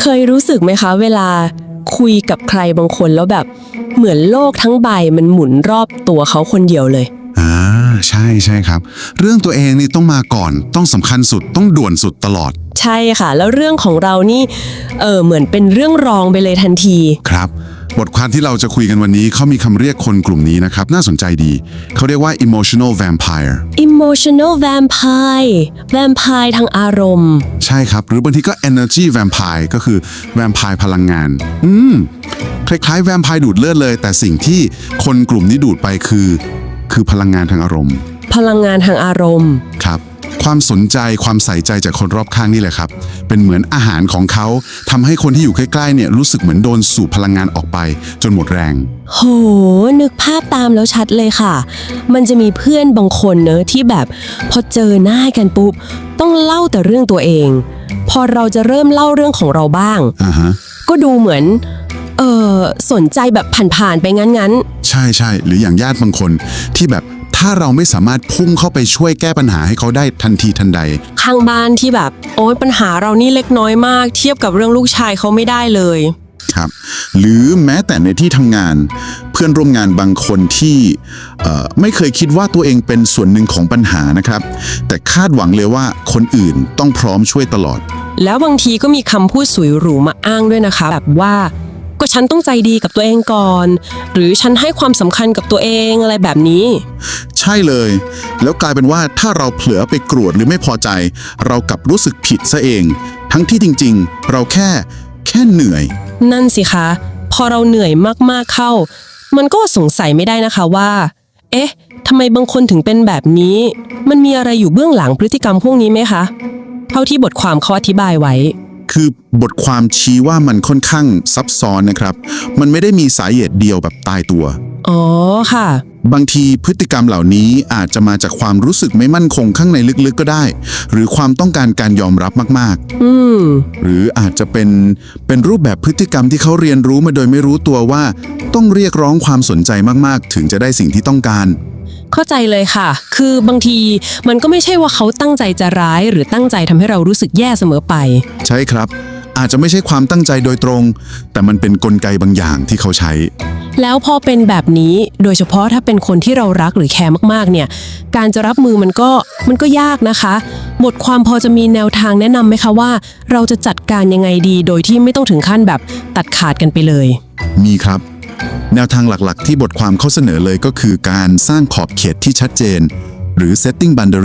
เคยรู้สึกไหมคะ เวลาคุยกับใครบางคนแล้วแบบ เหมือนโลกทั้งใบมันหมุนรอบตัวเขาคนเดียวเลย อ่าใช่ใช่ครับ เรื่องตัวเองนี่ต้องมาก่อน ต้องสำคัญสุดต้องด่วนสุดตลอดใช่ค่ะ แล้วเรื่องของเรานี่เออเหมือนเป็นเรื่องรองไปเลยทันที ครับ บทความที่เราจะคุยกันวันนี้เขามีคำเรียกคนกลุ่มนี้นะครับ น่าสนใจดี เขาเรียกว่า emotional vampire emotional vampire vampire ทางอารมณ์ ใช่ครับ หรือบางทีก็ energy vampire ก็คือ vampire พลังงาน อืม คล้ายๆ vampire ดูดเลือดเลย แต่สิ่งที่คนกลุ่มนี้ดูดไปคือ คือพลังงานทางอารมณ์ พลังงานทางอารมณ์ ครับ ความสนใจความใส่ใจจากคนรอบข้างนี่แหละครับ เป็นเหมือนอาหารของเขาทำให้คนที่อยู่ใกล้ๆเนี่ยรู้สึกเหมือนโดนสูบพลังงานออกไป จนหมดแรง โห นึกภาพตามแล้วชัดเลยค่ะ มันจะมีเพื่อนบางคนเนอะที่แบบพอเจอหน้ากันปุ๊บ ต้องเล่าแต่เรื่องตัวเอง พอเราจะเริ่มเล่าเรื่องของเราบ้างอ่าฮะก็ดูเหมือนเออสนใจแบบผ่านๆไปงั้นใช่ใช่หรืออย่างญาติบางคนที่แบบ ถ้าเราไม่สามารถพุ่งเข้าไปช่วยแก้ปัญหาให้เขาได้ทันทีทันใดๆข้างบ้านที่แบบ โอ๊ยปัญหาเรานี่เล็กน้อยมาก เทียบกับเรื่องลูกชายเขาไม่ได้เลย ครับ หรือแม้แต่ในที่ทำงาน เพื่อนร่วมงานบางคนที่เอ่อไม่เคยคิดว่าตัวเองเป็นส่วนหนึ่งของปัญหานะครับ แต่คาดหวังเลยว่าคนอื่นต้องพร้อมช่วยตลอด แล้วบางทีก็มีคำพูดสวยหรูมาอ้างด้วยนะคะ แบบว่า ก็ฉันต้องใจดีกับตัวเองก่อน หรือฉันให้ความสำคัญกับตัวเองอะไรแบบนี้ ใช่เลย แล้วกลายเป็นว่าถ้าเราเผลอไปกรวดหรือไม่พอใจ เรากลับรู้สึกผิดซะเอง ทั้งที่จริง ๆ เราแค่ แค่เหนื่อย นั่นสิคะ พอเราเหนื่อยมากๆเข้า มันก็สงสัยไม่ได้นะคะว่า เอ๊ะทำไมบางคนถึงเป็นแบบนี้ มันมีอะไรอยู่เบื้องหลังพฤติกรรมพวกนี้ไหมคะ เท่าที่บทความเขาอธิบายไว้ คือบทความชี้ว่ามันค่อนข้างซับซ้อนนะครับ มันไม่ได้มีสาเหตุเดียวแบบตายตัว อ๋อค่ะ บางทีพฤติกรรมเหล่านี้อาจจะมาจากความรู้สึกไม่มั่นคงข้างในลึกๆก็ได้ หรือความต้องการการยอมรับมากอืม ๆ หรืออาจจะเป็นเป็นรูปแบบพฤติกรรมที่เขาเรียนรู้มาโดยไม่รู้ตัวว่า ต้องเรียกร้องความสนใจมากๆ ถึงจะได้สิ่งที่ต้องการ เข้าใจเลยค่ะ คือบางทีมันก็ไม่ใช่ว่าเขาตั้งใจจะร้ายหรือตั้งใจทำให้เรารู้สึกแย่เสมอไป ใช่ครับ อาจจะไม่ใช่ความตั้งใจโดยตรง แต่มันเป็นกลไกบางอย่างที่เขาใช้ แล้วพอเป็นแบบนี้โดยเฉพาะถ้าเป็นคนที่เรารักหรือแคร์มากๆ เนี่ย การจะรับมือมันก็มันก็ยากนะคะ บทความพอจะมีแนวทางแนะนำไหมคะว่า เราจะจัดการยังไงดีโดยที่ไม่ต้องถึงขั้นแบบตัดขาดกันไปเลย มีครับ แนวทางหลักๆ ที่บทความเขาเสนอเลยก็คือการสร้างขอบเขตที่ชัดเจน หรือ setting boundary